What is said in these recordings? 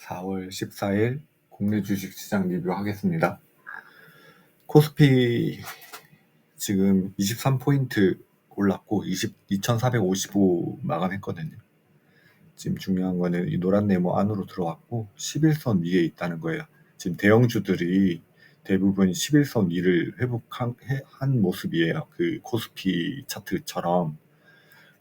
4월 14일 국내 주식시장 리뷰하겠습니다. 코스피 지금 23포인트 올랐고 20, 2455 마감했거든요. 지금 중요한 거는 이 노란 네모 안으로 들어왔고 11선 위에 있다는 거예요. 지금 대형주들이 대부분 11선 위를 회복한 한 모습이에요. 그 코스피 차트처럼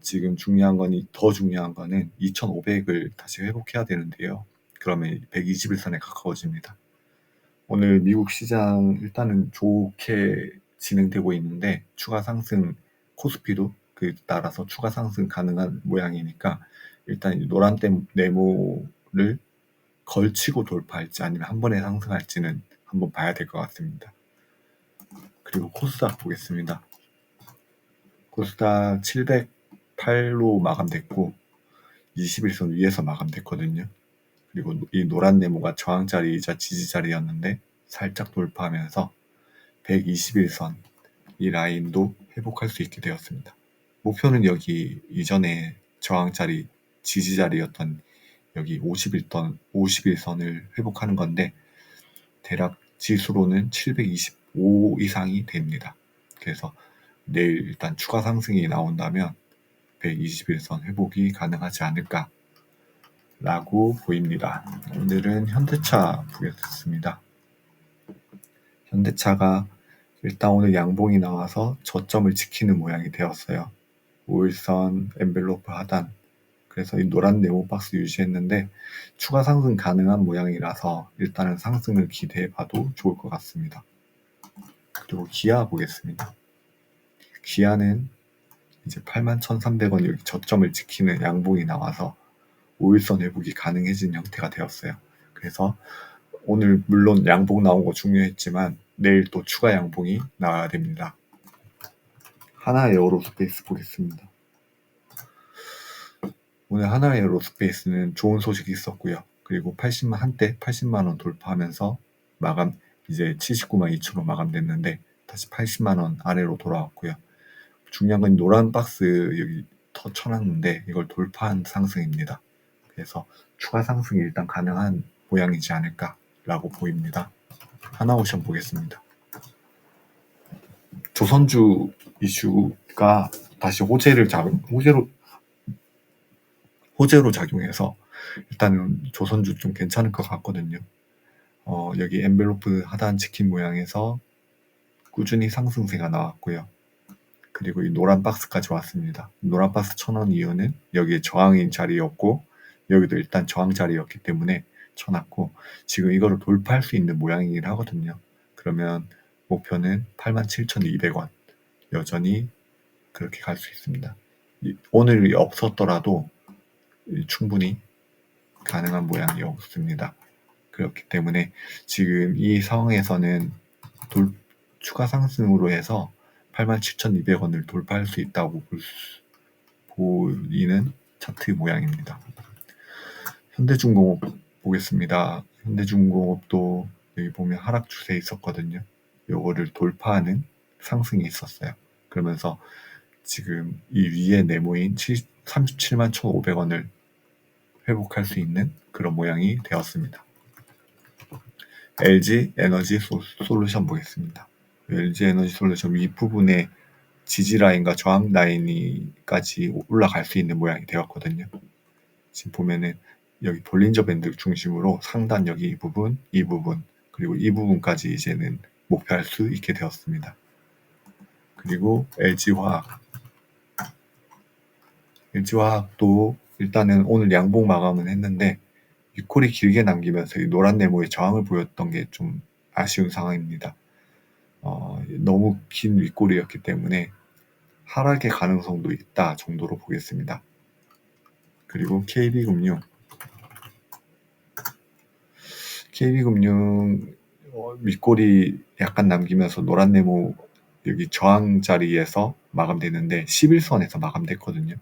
지금 중요한 거니 더 중요한 거는 2,500을 다시 회복해야 되는데요. 그러면 121선에 가까워집니다. 오늘 미국 시장 일단은 좋게 진행되고 있는데 추가 상승 코스피도 그 따라서 추가 상승 가능한 모양이니까 일단 노란 네모를 걸치고 돌파할지 아니면 한 번에 상승할지는 한번 봐야 될 것 같습니다. 그리고 코스닥 보겠습니다. 코스닥 708로 마감됐고 21선 위에서 마감됐거든요. 그리고 이 노란 네모가 저항 자리이자 지지 자리였는데 살짝 돌파하면서 121선 이 라인도 회복할 수 있게 되었습니다. 목표는 여기 이전에 저항 자리 지지 자리였던 여기 51선, 51선을 회복하는 건데 대략 지수로는 725 이상이 됩니다. 그래서 내일 일단 추가 상승이 나온다면 121선 회복이 가능하지 않을까 라고 보입니다. 오늘은 현대차 보겠습니다. 현대차가 일단 오늘 양봉이 나와서 저점을 지키는 모양이 되었어요. 5일선 엔벨로프 하단 그래서 이 노란 네모 박스 유지했는데 추가 상승 가능한 모양이라서 일단은 상승을 기대해 봐도 좋을 것 같습니다. 그리고 기아 보겠습니다. 기아는 이제 81,300원 여기 저점을 지키는 양봉이 나와서 5일선 회복이 가능해진 형태가 되었어요. 그래서 오늘 물론 양봉 나온 거 중요했지만 내일 또 추가 양봉이 나와야 됩니다. 하나의 에어로스페이스 보겠습니다. 오늘 하나의 에어로스페이스는 좋은 소식이 있었고요. 그리고 80만 한때 80만 원 돌파하면서 마감 이제 79만 2천원 마감됐는데 다시 80만 원 아래로 돌아왔고요. 중요한 건 노란 박스 여기 터 쳐놨는데 이걸 돌파한 상승입니다. 그래서 추가 상승이 일단 가능한 모양이지 않을까라고 보입니다. 하나오션 보겠습니다. 조선주 이슈가 다시 호재를 작용, 호재로, 호재로 작용해서 일단은 조선주 좀 괜찮을 것 같거든요. 어, 여기 엔벨로프 하단 치킨 모양에서 꾸준히 상승세가 나왔고요. 그리고 이 노란 박스까지 왔습니다. 노란 박스 천 원 이유는 여기에 저항인 자리였고 여기도 일단 저항 자리였기 때문에 쳐놨고 지금 이거를 돌파할 수 있는 모양이긴 하거든요. 그러면 목표는 87,200원 여전히 그렇게 갈 수 있습니다. 오늘 없었더라도 충분히 가능한 모양이 없습니다. 그렇기 때문에 지금 이 상황에서는 돌, 추가 상승으로 해서 87,200원을 돌파할 수 있다고 볼 수, 보이는 차트 모양입니다. 현대중공업 보겠습니다. 현대중공업도 여기 보면 하락 추세에 있었거든요. 요거를 돌파하는 상승이 있었어요. 그러면서 지금 이 위에 네모인 37만 1,500원을 회복할 수 있는 그런 모양이 되었습니다. LG 에너지 솔루션 보겠습니다. LG 에너지 솔루션 윗부분에 지지 라인과 저항 라인이까지 올라갈 수 있는 모양이 되었거든요. 지금 보면은 여기 볼린저 밴드 중심으로 상단 여기 이 부분, 이 부분, 그리고 이 부분까지 이제는 목표할 수 있게 되었습니다. 그리고 LG화학. LG화학도 일단은 오늘 양봉 마감은 했는데 윗골이 길게 남기면서 이 노란 네모에 저항을 보였던 게 좀 아쉬운 상황입니다. 어, 너무 긴 윗골이었기 때문에 하락의 가능성도 있다 정도로 보겠습니다. 그리고 KB금융 KB금융 어, 윗골이 약간 남기면서 노란 네모 여기 저항 자리에서 마감되는데 11선에서 마감됐거든요.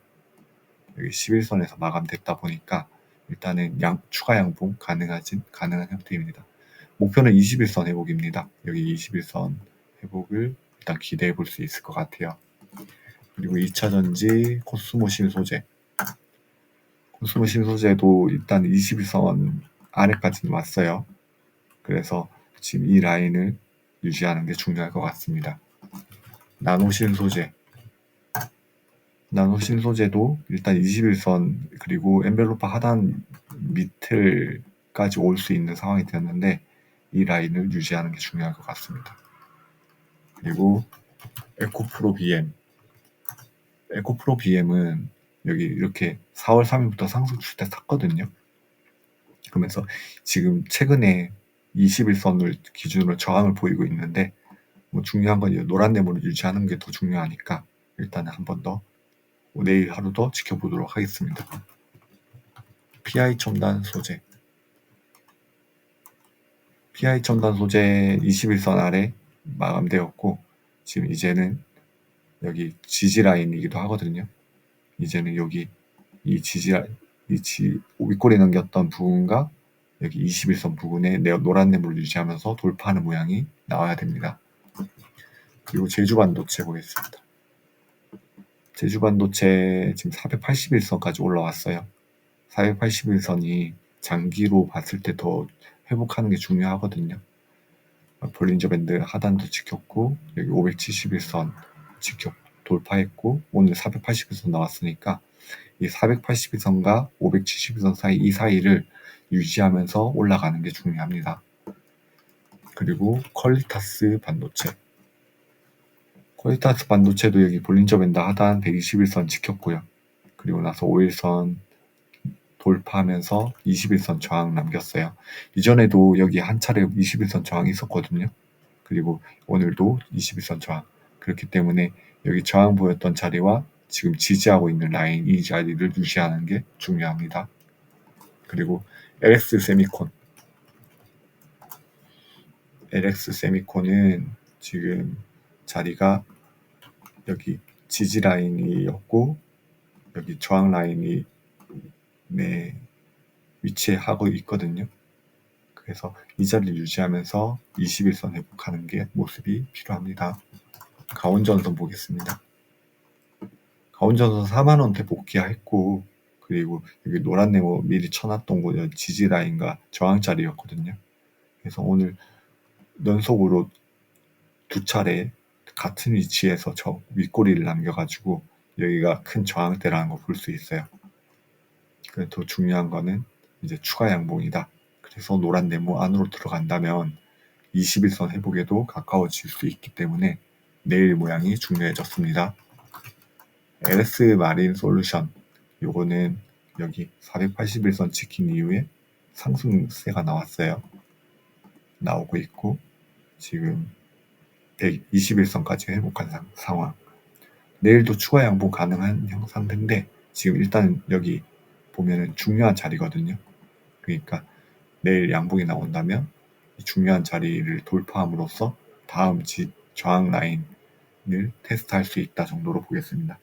여기 11선에서 마감됐다 보니까 일단은 양, 추가 양봉 가능하진 가능한 형태입니다. 목표는 21선 회복입니다. 여기 21선 회복을 일단 기대해 볼 수 있을 것 같아요. 그리고 2차 전지 코스모 신소재 코스모 신소재도 일단 21선 아래까지는 왔어요. 그래서 지금 이 라인을 유지하는 게 중요할 것 같습니다. 나노신 소재. 나노신 소재도 일단 21선 그리고 엔벨로파 하단 밑을까지 올 수 있는 상황이 되었는데 이 라인을 유지하는 게 중요할 것 같습니다. 그리고 에코프로 BM. 에코프로 BM은 여기 이렇게 4월 3일부터 상승 추세 탔거든요. 그러면서 지금 최근에 21선을 기준으로 저항을 보이고 있는데 뭐 중요한 건 노란 네모를 유지하는 게 더 중요하니까 일단은 한번 더 내일 하루 더 지켜보도록 하겠습니다. PI 첨단 소재 PI 첨단 소재 21선 아래 마감되었고 지금 이제는 여기 지지 라인이기도 하거든요. 이제는 여기 이 지지 이 지, 윗골이 넘겼던 부분과 여기 21선 부분에 노란 네모를 유지하면서 돌파하는 모양이 나와야 됩니다. 그리고 제주 반도체 보겠습니다. 제주 반도체 지금 481선까지 올라왔어요. 481선이 장기로 봤을 때 더 회복하는 게 중요하거든요. 볼린저 밴드 하단도 지켰고 여기 571선 지켰 돌파했고 오늘 481선 나왔으니까 이 481선과 571선 사이 이 사이를 유지하면서 올라가는 게 중요합니다. 그리고 퀄리타스 반도체 퀄리타스 반도체도 여기 볼린저 밴드 하단 121선 지켰고요. 그리고 나서 5일선 돌파하면서 21선 저항 남겼어요. 이전에도 여기 한 차례 21선 저항이 있었거든요. 그리고 오늘도 21선 저항. 그렇기 때문에 여기 저항 보였던 자리와 지금 지지하고 있는 라인 이 자리를 유지하는 게 중요합니다. 그리고 LX 세미콘 LX 세미콘은 지금 자리가 여기 지지 라인이었고 여기 저항 라인이 네, 위치하고 있거든요. 그래서 이 자리를 유지하면서 21선 회복하는 게 모습이 필요합니다. 가온 전선 보겠습니다. 가온전선 4만 원대 복귀했고 그리고 여기 노란 네모 미리 쳐놨던 곳은 지지 라인과 저항 자리였거든요. 그래서 오늘 연속으로 두 차례 같은 위치에서 저 윗꼬리를 남겨가지고 여기가 큰 저항대라는 걸 볼 수 있어요. 더 중요한 거는 이제 추가 양봉이다. 그래서 노란 네모 안으로 들어간다면 21선 회복에도 가까워질 수 있기 때문에 내일 모양이 중요해졌습니다. LS 마린 솔루션 요거는 여기 481선 지킨 이후에 상승세가 나왔어요. 나오고 있고 지금 121선까지 회복한 상, 상황. 내일도 추가 양봉 가능한 형상인데 지금 일단 여기 보면은 중요한 자리거든요. 그러니까 내일 양봉이 나온다면 중요한 자리를 돌파함으로써 다음 지, 저항 라인을 테스트할 수 있다 정도로 보겠습니다.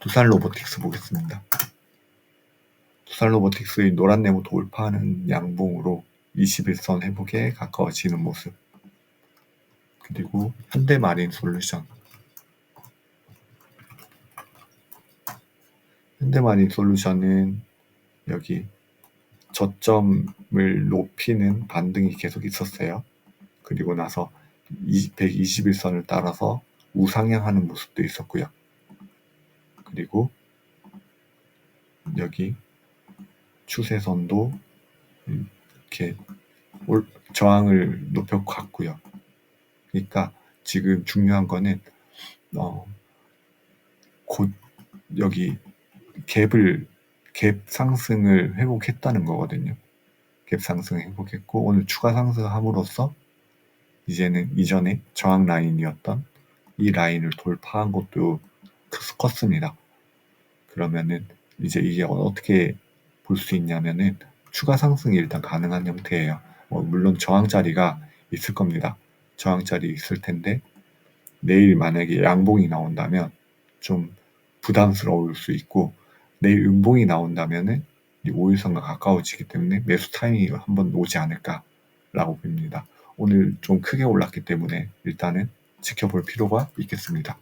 두산 로보틱스 보겠습니다. 두산 로보틱스의 노란 네모 돌파하는 양봉으로 21선 회복에 가까워지는 모습. 그리고 현대마린 솔루션. 현대마린 솔루션은 여기 저점을 높이는 반등이 계속 있었어요. 그리고 나서 121선을 따라서 우상향하는 모습도 있었고요. 그리고 여기 추세선도 이렇게 저항을 높여 갔고요. 그러니까 지금 중요한 거는 어, 곧 여기 갭을 갭 상승을 회복했다는 거거든요. 갭 상승 회복했고 오늘 추가 상승함으로써 이제는 이전에 저항 라인이었던 이 라인을 돌파한 것도 컸습니다. 그러면은 이제 이게 어떻게 볼 수 있냐면은 추가 상승이 일단 가능한 형태예요. 뭐 물론 저항 자리가 있을 겁니다. 저항 자리 있을 텐데 내일 만약에 양봉이 나온다면 좀 부담스러울 수 있고 내일 음봉이 나온다면은 이 5일선과 가까워지기 때문에 매수 타이밍이 한번 오지 않을까라고 봅니다. 오늘 좀 크게 올랐기 때문에 일단은 지켜볼 필요가 있겠습니다.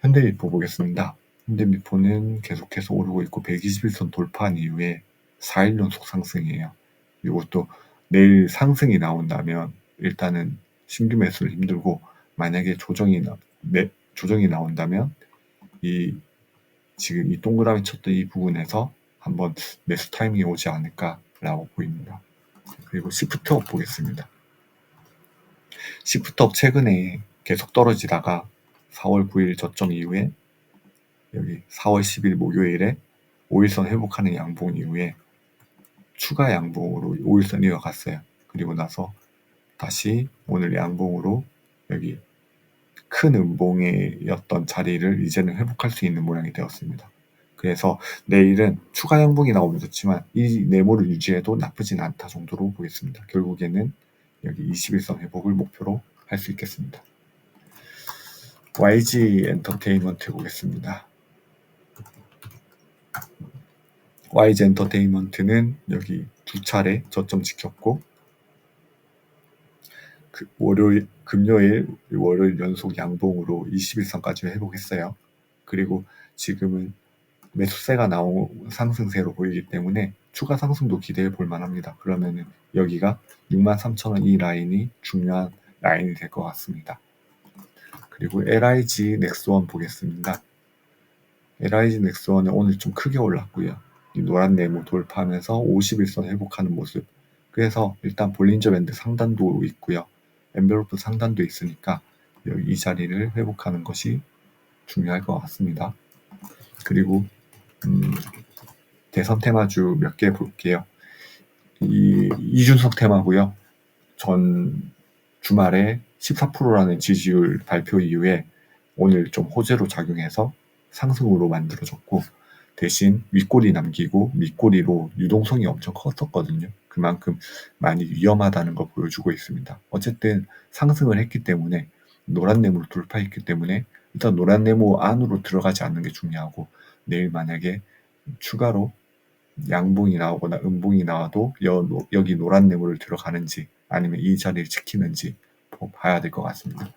현대일보 보겠습니다. 현대미포는 계속해서 오르고 있고 121선 돌파한 이후에 4일 연속 상승이에요. 이것도 내일 상승이 나온다면 일단은 신규 매수를 힘들고 만약에 조정이 나, 매, 조정이 나온다면 이 지금 이 동그라미 쳤던 이 부분에서 한번 매수 타이밍이 오지 않을까라고 보입니다. 그리고 시프트업 보겠습니다. 시프트업 최근에 계속 떨어지다가 4월 9일 저점 이후에 여기 4월 10일 목요일에 5일선 회복하는 양봉 이후에 추가 양봉으로 5일선 이어갔어요. 그리고 나서 다시 오늘 양봉으로 여기 큰 음봉이었던 자리를 이제는 회복할 수 있는 모양이 되었습니다. 그래서 내일은 추가 양봉이 나오면 좋지만 이 네모를 유지해도 나쁘진 않다 정도로 보겠습니다. 결국에는 여기 21선 회복을 목표로 할 수 있겠습니다. YG 엔터테인먼트 보겠습니다. YG 엔터테인먼트는 여기 두 차례 저점 지켰고 그 월요일, 금요일, 월요일 연속 양봉으로 21선까지 회복했어요. 그리고 지금은 매수세가 나온 상승세로 보이기 때문에 추가 상승도 기대해 볼 만합니다. 그러면은 여기가 63,000원 이 라인이 중요한 라인이 될 것 같습니다. 그리고 LIG 넥스원 보겠습니다. LIG 넥스원은 오늘 좀 크게 올랐고요. 이 노란 네모 돌파하면서 51선 회복하는 모습. 그래서 일단 볼린저 밴드 상단도 있고요. 엔벨로프 상단도 있으니까 여기 이 자리를 회복하는 것이 중요할 것 같습니다. 그리고 음, 대선 테마주 몇 개 볼게요. 이 이준석 테마고요. 전 주말에 14%라는 지지율 발표 이후에 오늘 좀 호재로 작용해서 상승으로 만들어졌고 대신 윗꼬리 남기고 밑꼬리로 유동성이 엄청 컸었거든요. 그만큼 많이 위험하다는 걸 보여주고 있습니다. 어쨌든 상승을 했기 때문에 노란 네모를 돌파했기 때문에 일단 노란 네모 안으로 들어가지 않는 게 중요하고 내일 만약에 추가로 양봉이 나오거나 음봉이 나와도 여, 여기 노란 네모를 들어가는지 아니면 이 자리를 지키는지 봐야 될 것 같습니다.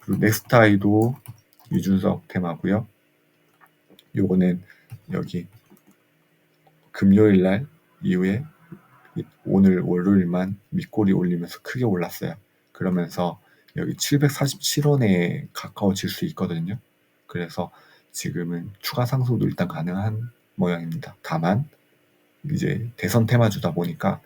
그리고 넥스타이도 이준석 테마고요. 요거는 여기 금요일 날 이후에 오늘 월요일만 밑골이 올리면서 크게 올랐어요. 그러면서 여기 747원에 가까워질 수 있거든요. 그래서 지금은 추가 상승도 일단 가능한 모양입니다. 다만 이제 대선 테마주다 보니까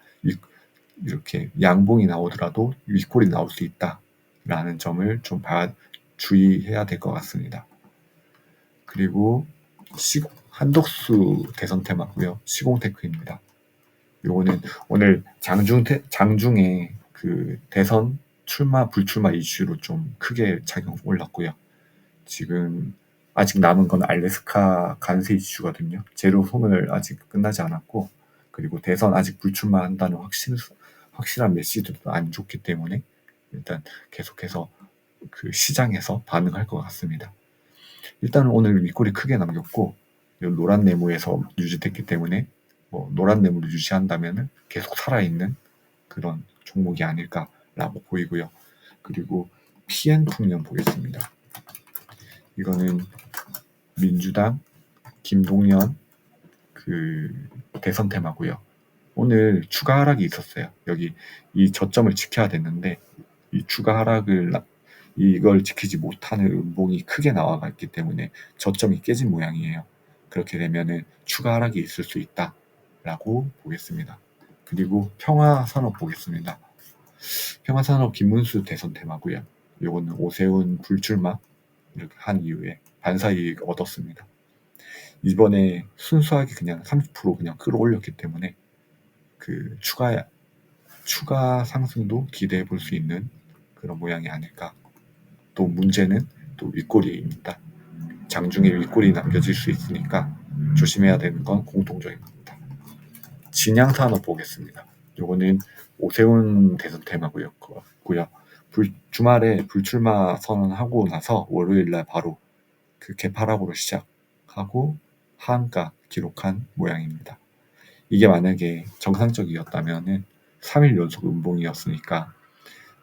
이렇게 양봉이 나오더라도 윗골이 나올 수 있다라는 점을 좀 봐, 주의해야 될 것 같습니다. 그리고 시, 한독수 대선 테마고요. 시공 테크입니다. 요거는 오늘 장중 장중에 그 대선 출마 불출마 이슈로 좀 크게 작용 올랐고요. 지금 아직 남은 건 알래스카 관세 이슈거든요. 제로 소멸 아직 끝나지 않았고 그리고 대선 아직 불출마 한다는 확실 확실한 메시지도 안 좋기 때문에 일단 계속해서 그 시장에서 반응할 것 같습니다. 일단 오늘 윗골이 크게 남겼고 노란 네모에서 유지됐기 때문에 뭐 노란 네모를 유지한다면 계속 살아있는 그런 종목이 아닐까라고 보이고요. 그리고 PN 풍년 보겠습니다. 이거는 민주당 김동연 그 대선 테마고요. 오늘 추가 하락이 있었어요. 여기 이 저점을 지켜야 됐는데 이 추가 하락을 이걸 지키지 못하는 음봉이 크게 나와가 있기 때문에 저점이 깨진 모양이에요. 그렇게 되면은 추가 하락이 있을 수 있다라고 보겠습니다. 그리고 평화산업 보겠습니다. 평화산업 김문수 대선 테마고요. 요거는 오세훈 불출마 이렇게 한 이후에 반사 이익 얻었습니다. 이번에 순수하게 그냥 30% 그냥 끌어올렸기 때문에 그 추가 추가 상승도 기대해 볼 수 있는 그런 모양이 아닐까. 또 문제는 또 윗꼬리입니다. 장중에 윗골이 남겨질 수 있으니까 조심해야 되는 건 공통적인 겁니다. 진양산업 보겠습니다. 요거는 오세훈 대선 테마고요. 불, 주말에 불출마 선언하고 나서 월요일날 바로 그 개파락으로 시작하고 하한가 기록한 모양입니다. 이게 만약에 정상적이었다면 3일 연속 음봉이었으니까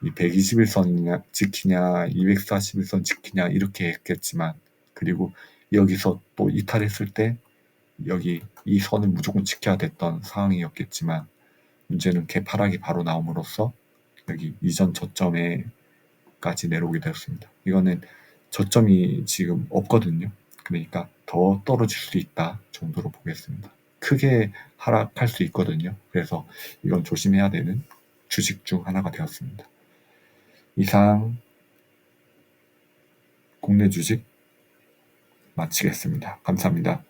이 121선 지키냐 241선 지키냐 이렇게 했겠지만 그리고 여기서 또 이탈했을 때 여기 이 선을 무조건 지켜야 됐던 상황이었겠지만 문제는 개파락이 바로 나옴으로써 여기 이전 저점에까지 내려오게 되었습니다. 이거는 저점이 지금 없거든요. 그러니까 더 떨어질 수 있다 정도로 보겠습니다. 크게 하락할 수 있거든요. 그래서 이건 조심해야 되는 주식 중 하나가 되었습니다. 이상 국내 주식 마치겠습니다. 감사합니다.